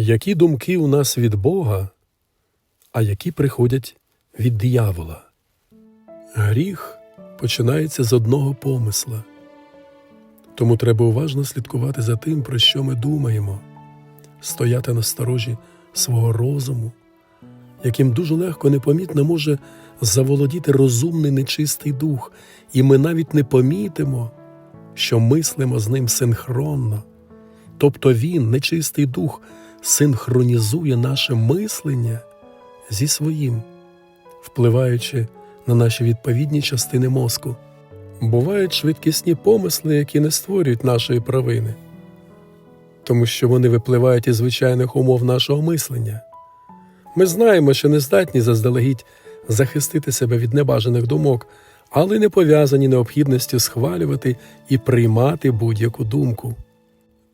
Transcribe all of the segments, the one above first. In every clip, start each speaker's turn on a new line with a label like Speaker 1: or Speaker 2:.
Speaker 1: Які думки у нас від Бога, а які приходять від диявола? Гріх починається з одного помисла. Тому треба уважно слідкувати за тим, про що ми думаємо, стояти на сторожі свого розуму, яким дуже легко непомітно може заволодіти розумний нечистий дух, і ми навіть не помітимо, що мислимо з ним синхронно. Тобто він, нечистий дух, синхронізує наше мислення зі своїм, впливаючи на наші відповідні частини мозку. Бувають швидкісні помисли, які не створюють нашої провини, тому що вони випливають із звичайних умов нашого мислення. Ми знаємо, що не здатні заздалегідь захистити себе від небажаних думок, але не пов'язані необхідністю схвалювати і приймати будь-яку думку.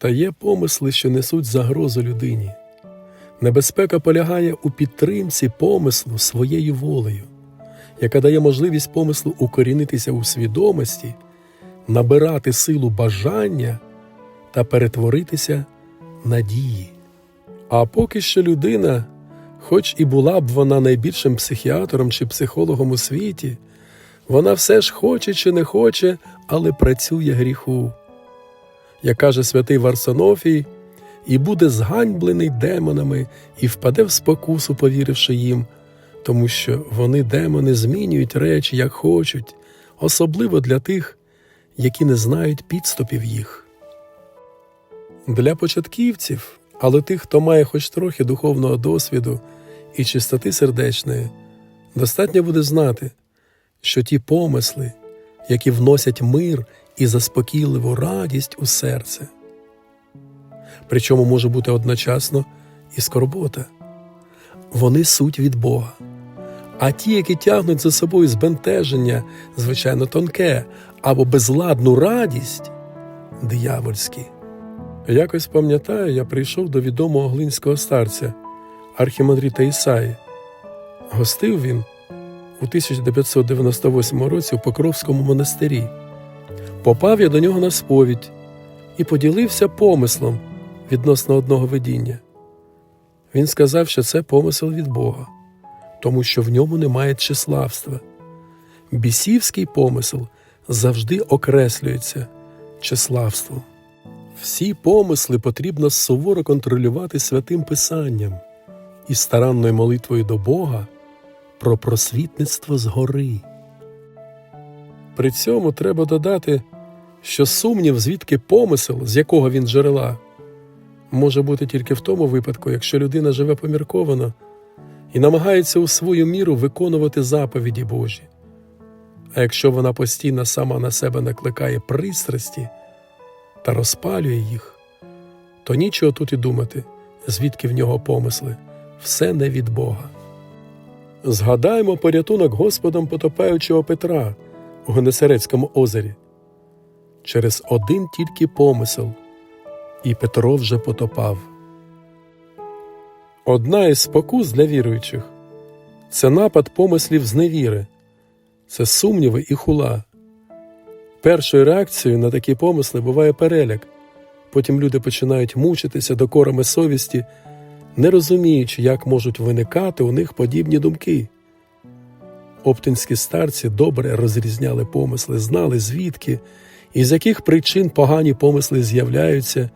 Speaker 1: Та є помисли, що несуть загрозу людині. Небезпека полягає у підтримці помислу своєю волею, яка дає можливість помислу укорінитися у свідомості, набирати силу бажання та перетворитися на дії. А поки що людина, хоч і була б вона найбільшим психіатром чи психологом у світі, вона все ж хоче чи не хоче, але працює гріху. Як каже святий Варсонофій, і буде зганьблений демонами, і впаде в спокусу, повіривши їм, тому що вони, демони, змінюють речі, як хочуть, особливо для тих, які не знають підступів їх. Для початківців, але тих, хто має хоч трохи духовного досвіду і чистоти сердечної, достатньо буде знати, що ті помисли, які вносять мир і заспокійливу радість у серце, причому може бути одночасно і скорбота, вони суть від Бога. А ті, які тягнуть за собою збентеження, звичайно, тонке або безладну радість, диявольські. Якось пам'ятаю, я прийшов до відомого глинського старця Архімандріта Ісаї. Гостив він у 1998 році у Покровському монастирі. Попав я до нього на сповідь і поділився помислом відносно одного видіння. Він сказав, що це помисел від Бога, тому що в ньому немає числавства. Бісівський помисел завжди окреслюється числавством. Всі помисли потрібно суворо контролювати святим Писанням і старанною молитвою до Бога про просвітництво згори. При цьому треба додати, що сумнів, звідки помисел, з якого він джерела, може бути тільки в тому випадку, якщо людина живе помірковано і намагається у свою міру виконувати заповіді Божі. А якщо вона постійно сама на себе накликає пристрасті та розпалює їх, то нічого тут і думати, звідки в нього помисли, все не від Бога. Згадаймо порятунок Господом потопаючого Петра у Генесарецькому озері. Через один тільки помисел, і Петро вже потопав. Одна із спокус для віруючих це напад помислів з невіри, це сумніви і хула. Першою реакцією на такі помисли буває переляк, потім люди починають мучитися докорами совісті, не розуміючи, як можуть виникати у них подібні думки. Оптинські старці добре розрізняли помисли, знали, звідки і з яких причин погані помисли з'являються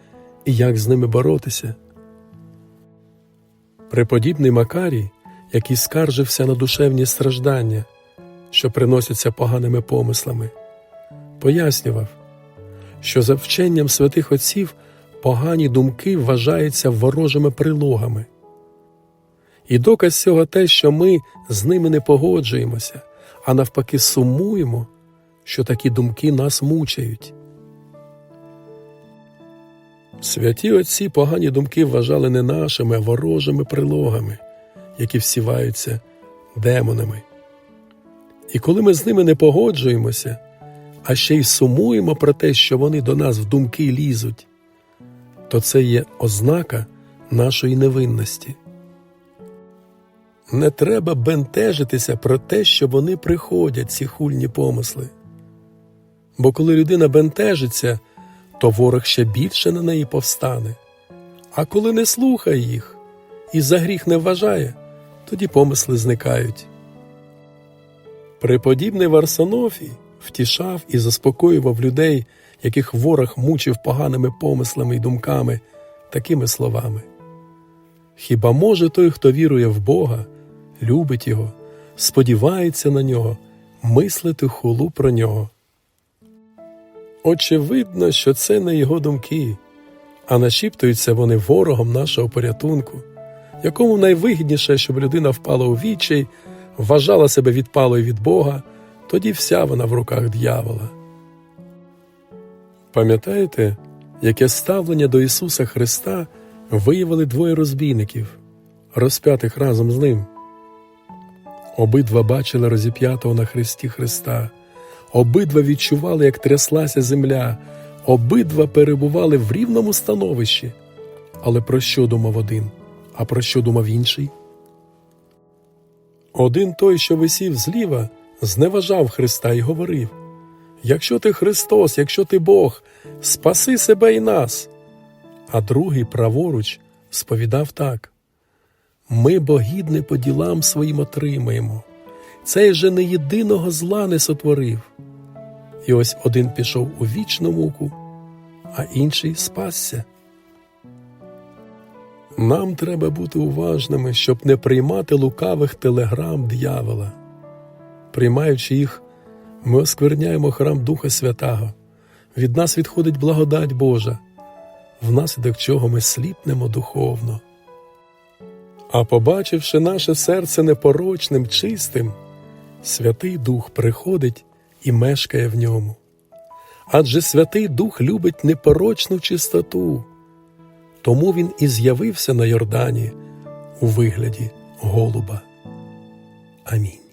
Speaker 1: і як з ними боротися. Преподібний Макарій, який скаржився на душевні страждання, що приносяться поганими помислами, пояснював, що за вченням святих отців погані думки вважаються ворожими прилогами. І доказ цього те, що ми з ними не погоджуємося, а навпаки, сумуємо, що такі думки нас мучають. Святі отці погані думки вважали не нашими, а ворожими прилогами, які всіваються демонами. І коли ми з ними не погоджуємося, а ще й сумуємо про те, що вони до нас в думки лізуть, то це є ознака нашої невинності. Не треба бентежитися про те, що вони приходять, ці хульні помисли. Бо коли людина бентежиться, то ворог ще більше на неї повстане, А коли не слухає їх і за гріх не вважає, тоді помисли зникають. Преподібний Варсонофій втішав і заспокоював людей, яких ворог мучив поганими помислами й думками, такими словами. Хіба може той, хто вірує в Бога, любить Його, сподівається на нього, мислити хулу про нього? Очевидно, що це не його думки, а нашіптуються вони ворогом нашого порятунку, якому найвигідніше, щоб людина впала у відчай, вважала себе відпалою від Бога, тоді вся вона в руках дьявола. Пам'ятаєте, яке ставлення до Ісуса Христа виявили двоє розбійників, розп'ятих разом з ним? Обидва бачили розіп'ятого на хресті Христа, обидва відчували, як тряслася земля, обидва перебували в рівному становищі. Але про що думав один, а про що думав інший? Один той, що висів зліва, зневажав Христа і говорив Якщо ти Христос, якщо ти Бог, спаси себе і нас. А другий праворуч сповідав так Ми богідне по ділам своїм отримаємо. Цей же не єдиного зла не сотворив. І ось один пішов у вічну муку, а інший спасся. Нам треба бути уважними, щоб не приймати лукавих телеграм диявола. Приймаючи їх, ми оскверняємо храм Духа Святого. Від нас відходить благодать Божа, внаслідок чого ми сліпнемо духовно. А побачивши наше серце непорочним, чистим, Святий Дух приходить і мешкає в ньому. Адже Святий Дух любить непорочну чистоту, тому він і з'явився на Йордані у вигляді голуба. Амінь.